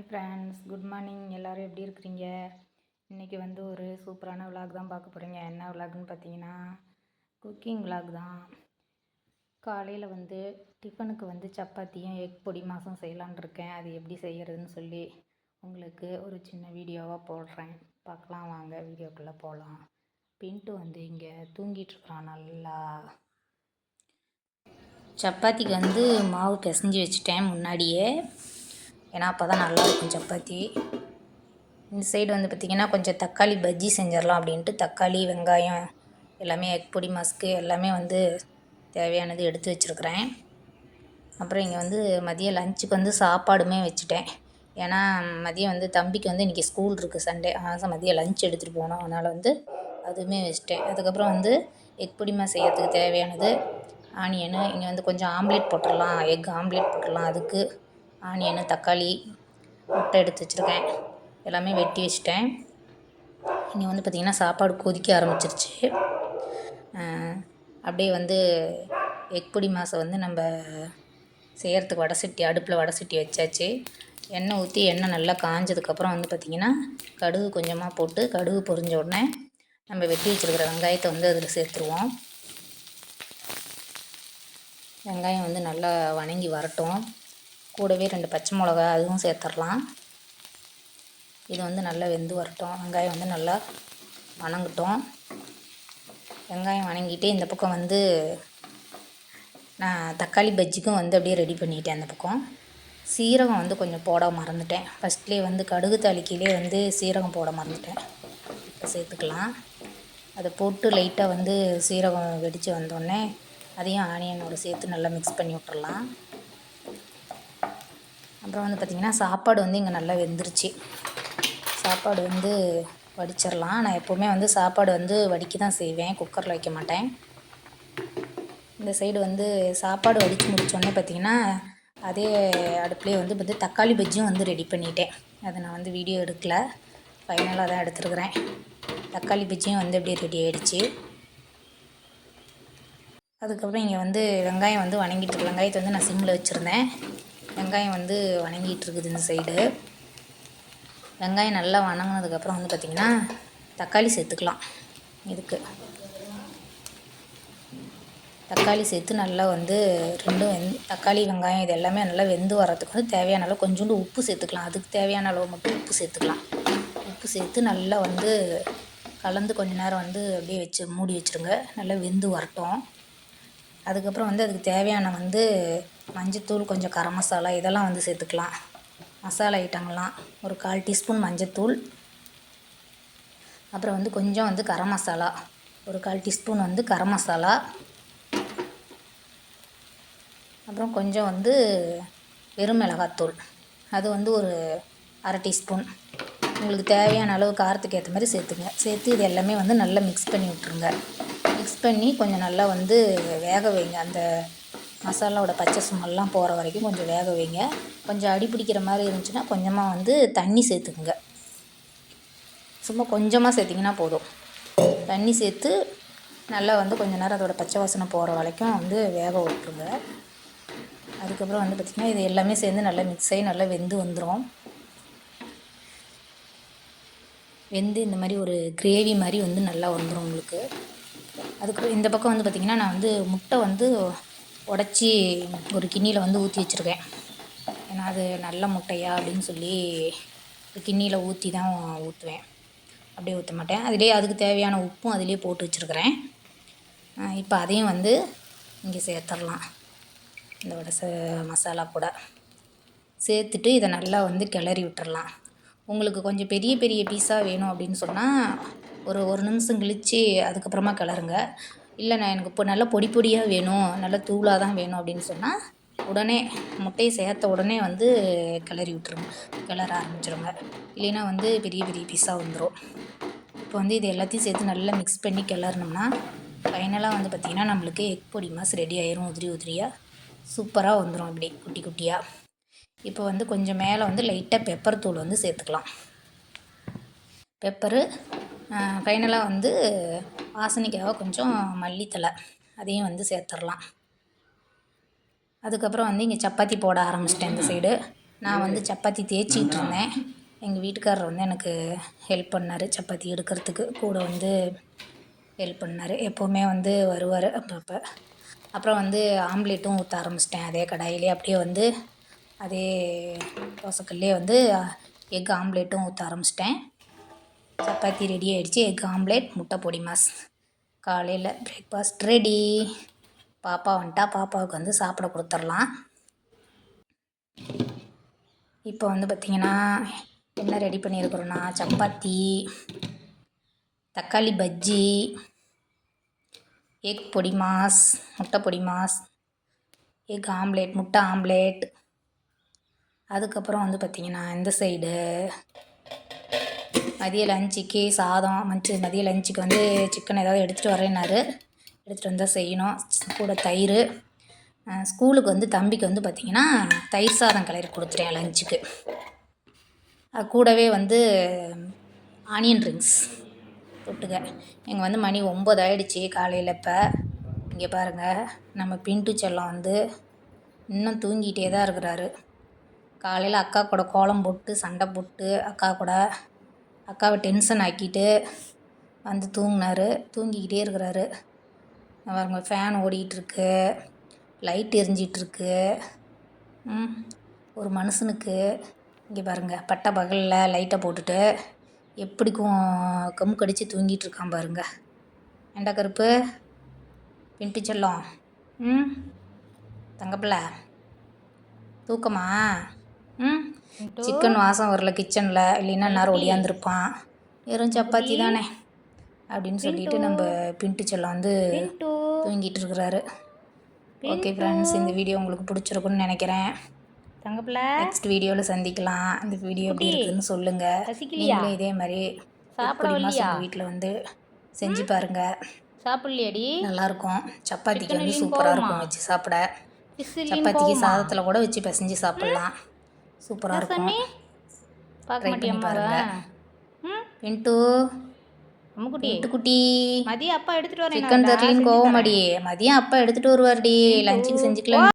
Hi friends good morning எல்லோரும் எப்படி இருக்கிறீங்க? இன்றைக்கி வந்து ஒரு சூப்பரான விலாக் தான் பார்க்க போகிறீங்க என்ன விலாக்னு பார்த்தீங்கன்னா குக்கிங் விலாக் தான். காலையில் வந்து டிஃபனுக்கு வந்து சப்பாத்தியும் எக் பொடி மாதம் செய்யலான் இருக்கேன். அது எப்படி செய்கிறதுன்னு சொல்லி உங்களுக்கு ஒரு சின்ன வீடியோவாக போடுறேன். பார்க்கலாம் வாங்க வீடியோக்குள்ளே போகலாம் பின்ட்டு வந்து இங்கே தூங்கிட்டுருக்குறான் நல்லா. சப்பாத்திக்கு வந்து மாவு பிசைஞ்சு வச்சுட்டேன் முன்னாடியே. ஏன்னா அப்போ தான் நல்லாயிருக்கும் சப்பாத்தி. இந்த சைடு வந்து பார்த்திங்கன்னா கொஞ்சம் தக்காளி பஜ்ஜி செஞ்சிடலாம் அப்படின்ட்டு தக்காளி வெங்காயம் எல்லாமே எக் பொடி மஸ்க்கு எல்லாமே வந்து தேவையானது எடுத்து வச்சுருக்குறேன். அப்புறம் இங்கே வந்து மதியம் லஞ்சுக்கு வந்து சாப்பாடுமே வச்சுட்டேன். ஏன்னா மதியம் வந்து தம்பிக்கு வந்து இன்றைக்கி ஸ்கூல் இருக்குது சண்டே. அதனால் மதியம் லஞ்ச் எடுத்துகிட்டு போனோம். அதனால் வந்து அதுவுமே வச்சுட்டேன். அதுக்கப்புறம் வந்து எக் பொடிமா செய்யறதுக்கு தேவையானது ஆனியனு இங்கே வந்து கொஞ்சம் ஆம்லேட் போட்டுடலாம் எக் ஆம்லேட் போட்டுடலாம் அதுக்கு ஆனியனு தக்காளி முட்டை எடுத்து வச்சுருக்கேன். எல்லாமே வெட்டி வச்சுட்டேன். இனி வந்து பார்த்திங்கன்னா சாப்பாடு கொதிக்க ஆரம்பிச்சிருச்சு. அப்படியே வந்து எக் பொடி மாதம் வந்து நம்ம செய்கிறதுக்கு வடை சட்டி அடுப்பில் வடை சட்டி வச்சாச்சு. எண்ணெய் ஊற்றி எண்ணெய் நல்லா காஞ்சதுக்கப்புறம் வந்து பார்த்திங்கன்னா கடுகு கொஞ்சமாக போட்டு கடுகு பொரிஞ்ச உடனே நம்ம வெட்டி வச்சுருக்கிற வெங்காயத்தை வந்து அதில் சேர்த்துருவோம். வெங்காயம் வந்து நல்லா வணங்கி வரட்டும். கூடவே ரெண்டு பச்சை மிளகா அதுவும் சேர்த்துடலாம். இது வந்து நல்லா வெந்து வரட்டும். வெங்காயம் வந்து நல்லா வணங்கட்டும். வெங்காயம் வணங்கிட்டு இந்த பக்கம் வந்து நான் தக்காளி பஜ்ஜிக்கும் வந்து அப்படியே ரெடி பண்ணிட்டேன் அந்த பக்கம். சீரகம் வந்து கொஞ்சம் போட மறந்துட்டேன். ஃபஸ்ட்லேயே வந்து கடுகு தாளிக்கையிலே வந்து சீரகம் போட மறந்துட்டேன். இப்போ சேர்த்துக்கலாம். அதை போட்டு லைட்டாக வந்து சீரகம் வெடித்து வந்தோடனே அதையும் ஆனியனோடு சேர்த்து நல்லா மிக்ஸ் பண்ணி விட்டுறலாம். அப்புறம் வந்து பார்த்திங்கன்னா சாப்பாடு வந்து இங்கே நல்லா வெந்துருச்சு. சாப்பாடு வந்து வடிச்சிடலாம் நான் எப்போவுமே வந்து சாப்பாடு வந்து வடிக்க தான் செய்வேன். குக்கரில் வைக்க மாட்டேன். இந்த சைடு வந்து சாப்பாடு வடித்து முடித்தோடனே பார்த்திங்கன்னா அதே அடுப்புலேயே வந்து வந்து தக்காளி பஜ்ஜியும் வந்து ரெடி பண்ணிட்டேன். அதை நான் வந்து வீடியோ எடுக்கலை. ஃபைனலாக தான் எடுத்துருக்குறேன். தக்காளி பஜ்ஜியும் வந்து அப்படியே ரெடி ஆகிடுச்சு அதுக்கப்புறம் இங்கே வந்து வெங்காயம் வந்து வணங்கிட்டு வெங்காயத்தை வந்து நான் சிம்மில் வச்சுருந்தேன். வெங்காயம் வந்து வணங்கிட்டுருக்குது இந்த சைடு வெங்காயம் நல்லா வணங்கினதுக்கப்புறம் வந்து பார்த்திங்கன்னா தக்காளி சேர்த்துக்கலாம். இதுக்கு. தக்காளி சேர்த்து நல்லா வந்து ரெண்டும் வெந் தக்காளி வெங்காயம் இது எல்லாமே நல்லா வெந்து வரத்துக்கு வந்து தேவையான அளவு கொஞ்சோண்டு உப்பு சேர்த்துக்கலாம். அதுக்கு தேவையான அளவு மட்டும் உப்பு சேர்த்துக்கலாம். உப்பு சேர்த்து நல்லா வந்து கலந்து கொஞ்ச நேரம் வந்து அப்படியே வச்சு மூடி வச்சுருங்க. நல்லா வெந்து வரட்டும். அதுக்கப்புறம் வந்து அதுக்கு தேவையான வந்து மஞ்சத்தூள் கொஞ்சம் கரம் மசாலா இதெல்லாம் வந்து சேர்த்துக்கலாம். மசாலா ஐட்டங்கள்லாம் ஒரு கால் டீஸ்பூன் மஞ்சத்தூள். அப்புறம் வந்து கொஞ்சம் வந்து கரம் மசாலா. ஒரு கால் டீஸ்பூன் வந்து கரம் மசாலா. அப்புறம் கொஞ்சம் வந்து வெறும் மிளகாத்தூள் அது வந்து ஒரு அரை டீஸ்பூன். உங்களுக்கு தேவையான அளவு காரத்துக்கு ஏற்ற மாதிரி சேர்த்துங்க. சேர்த்து இது எல்லாமே வந்து நல்லா மிக்ஸ் பண்ணி விட்ருங்க மிக்ஸ் பண்ணி கொஞ்சம் நல்லா வந்து வேக வைங்க. அந்த மசாலாவோட பச்சை சுமெல்லாம் போகிற வரைக்கும் கொஞ்சம் வேக வைங்க. கொஞ்சம் அடி பிடிக்கிற மாதிரி இருந்துச்சுன்னா கொஞ்சமாக வந்து தண்ணி சேர்த்துக்குங்க. சும்மா கொஞ்சமாக சேர்த்திங்கன்னா போதும். தண்ணி சேர்த்து நல்லா வந்து கொஞ்சம் நேரம் அதோடய பச்சை வாசனை போகிற வரைக்கும் வந்து வேக விட்டுருங்க. அதுக்கப்புறம் வந்து பார்த்திங்கன்னா இது எல்லாமே சேர்ந்து நல்லா மிக்ஸ் ஆகி நல்லா வெந்து வந்துடும் வெந்து இந்த மாதிரி ஒரு கிரேவி மாதிரி வந்து நல்லா வந்துடும் உங்களுக்கு. அதுக்கு இந்த பக்கம் வந்து பார்த்திங்கன்னா நான் வந்து முட்டை வந்து உடச்சி ஒரு கிண்ணியில் வந்து ஊற்றி வச்சுருக்கேன். ஏன்னா அது நல்ல முட்டையா அப்படின்னு சொல்லி ஒரு கிண்ணியில் ஊற்றி தான் ஊற்றுவேன் அப்படியே ஊற்ற மாட்டேன். அதிலே அதுக்கு தேவையான உப்பும் அதிலே போட்டு வச்சுருக்கிறேன். இப்போ அதையும் வந்து இங்கே சேர்த்துடலாம். இந்த வடை மசாலா கூட. சேர்த்துட்டு இதை நல்லா வந்து கிளறி விட்டுறலாம். உங்களுக்கு கொஞ்சம் பெரிய பெரிய பீஸாக வேணும் அப்படின்னு சொன்னால் ஒரு ஒரு நிமிஷம் கழித்து அதுக்கப்புறமா கிளறுங்க. இல்லை நான் எனக்கு இப்போ நல்லா பொடி பொடியாக வேணும் நல்லா தூளாக தான் வேணும் அப்படின்னு சொன்னால் உடனே முட்டையை சேர்த்த உடனே வந்து கிளறி விட்ருங்க கிளற ஆரம்பிச்சிருங்க. இல்லைன்னா வந்து பெரிய பெரிய பீஸாக வந்துடும் இப்போ வந்து இது எல்லாத்தையும் சேர்த்து நல்லா மிக்ஸ் பண்ணி கிளறினோம்னா ஃபைனலாக வந்து பார்த்திங்கன்னா நம்மளுக்கு எக் பொடி மாஸ் ரெடி ஆயிரும். உதிரி உதிரியாக சூப்பராக வந்துடும் இப்படி குட்டி குட்டியாக இப்போ வந்து கொஞ்சம் மேலே வந்து லைட்டாக பெப்பர் தூள் வந்து சேர்த்துக்கலாம். பெப்பரு ஃபைனலாக வந்து வாசனைக்காக கொஞ்சம் மல்லித்தலை அதையும் வந்து சேர்த்துடலாம். அதுக்கப்புறம் வந்து இங்கே சப்பாத்தி போட ஆரம்பிச்சிட்டேன் இந்த சைடு நான் வந்து சப்பாத்தி தேய்ச்சிக்கிட்டு இருந்தேன். எங்கள் வீட்டுக்காரர் வந்து எனக்கு ஹெல்ப் பண்ணார் சப்பாத்தி எடுக்கிறதுக்கு. கூட வந்து ஹெல்ப் பண்ணார். எப்போவுமே வந்து வருவார் அப்பப்போ. அப்புறம் வந்து ஆம்லேட்டும் ஊற்ற ஆரம்பிச்சிட்டேன். அதே கடாயிலே அப்படியே வந்து அதே தோசைக்கல்லே வந்து எக் ஆம்லேட்டும் ஊற்ற ஆரம்பிச்சிட்டேன். சப்பாத்தி ரெடி ஆகிடுச்சு எக் ஆம்லேட் முட்டை பொடி மாஸ் காலையில் பிரேக்ஃபாஸ்ட் ரெடி பாப்பா வந்துட்டா. பாப்பாவுக்கு வந்து சாப்பிட கொடுத்துர்லாம் இப்போ வந்து பார்த்திங்கன்னா என்ன ரெடி பண்ணியிருக்கிறோன்னா சப்பாத்தி தக்காளி பஜ்ஜி எக் பொடி மாஸ் முட்டை பொடி மாஸ் எக் ஆம்லேட் முட்டை ஆம்லேட் அதுக்கப்புறம் வந்து பார்த்திங்கன்னா இந்த சைடு மதிய லஞ்சுக்கு சாதம் மஞ்சள் மதிய லஞ்சுக்கு வந்து சிக்கன் ஏதாவது எடுத்துகிட்டு வரேன்னாரு. எடுத்துகிட்டு வந்தால் செய்யணும். கூட தயிர். ஸ்கூலுக்கு வந்து தம்பிக்கு வந்து பார்த்திங்கன்னா தயிர் சாதம் கிளறி கொடுத்துட்டேன் லஞ்சுக்கு. அது கூடவே வந்து ஆனியன் ரிங்ஸ் தொட்டுக்க. இங்கே வந்து மணி ஒம்பது ஆயிடுச்சு காலையில் இப்போ. இங்கே பாருங்கள் நம்ம பின்ட்டு செல்லம் வந்து இன்னும் தூங்கிட்டே தான் இருக்கிறாரு. காலையில் அக்கா கூட கோலம் போட்டு சண்டை போட்டு அக்கா கூட அக்காவை டென்ஷன் ஆக்கிட்டு வந்து தூங்கினாரு. தூங்கிக்கிட்டே இருக்கிறாரு. அவங்க ஃபேன் ஓடிட்டுருக்கு லைட் எரிஞ்சிகிட்ருக்கு ம் ஒரு மனுஷனுக்கு இங்கே பாருங்கள் பட்ட பகலில் லைட்டை போட்டுட்டு எப்படிக்கும் கம் கடித்து தூங்கிட்டு இருக்கான் பாருங்க. ஏண்டா கருப்பு? பின்ட்டு செல்லம். ம் தங்கப்பிள்ளை. தூக்கமா? ம் சிக்கன் வாசம் வரல கிச்சனில் இல்லைன்னா நேரம் ஒடியாந்துருப்பான். வெறும் சப்பாத்தி தானே. அப்படின்னு சொல்லிட்டு நம்ம பின்ட்டு செல்லம் வந்து தூங்கிட்டு இருக்கிறாரு ஓகே ஃப்ரெண்ட்ஸ் இந்த வீடியோ உங்களுக்கு பிடிச்சிருக்குன்னு நினைக்கிறேன். தங்கப்பிள்ள நெக்ஸ்ட் வீடியோவில் சந்திக்கலாம். இந்த வீடியோ எப்படி இருக்குன்னு சொல்லுங்கள்? நீங்களும் இதே மாதிரி சாப்பிட எப்படி வரலையா? உங்கள் வீட்டில் வந்து செஞ்சு பாருங்க. சாப்பிட்லையாடி? நல்லாயிருக்கும். சப்பாத்திக்கு வந்து சூப்பராக? இருக்கும் வச்சு சாப்பிட. சப்பாத்திக்கு? சாதத்தில் கூட வச்சு பிசைஞ்சு சாப்பிட்லாம். சூப்பராக இருக்கும். பார்க்க மாட்டியாம்மா பின்ட்டு குட்டி மதியம் அப்பா எடுத்துட்டு வரேன் சிக்கன் தெரியலின்னு கோவமாடி மதியம் அப்பா எடுத்துகிட்டு வருவார்டி. லஞ்சுக்கு செஞ்சுக்கலாம்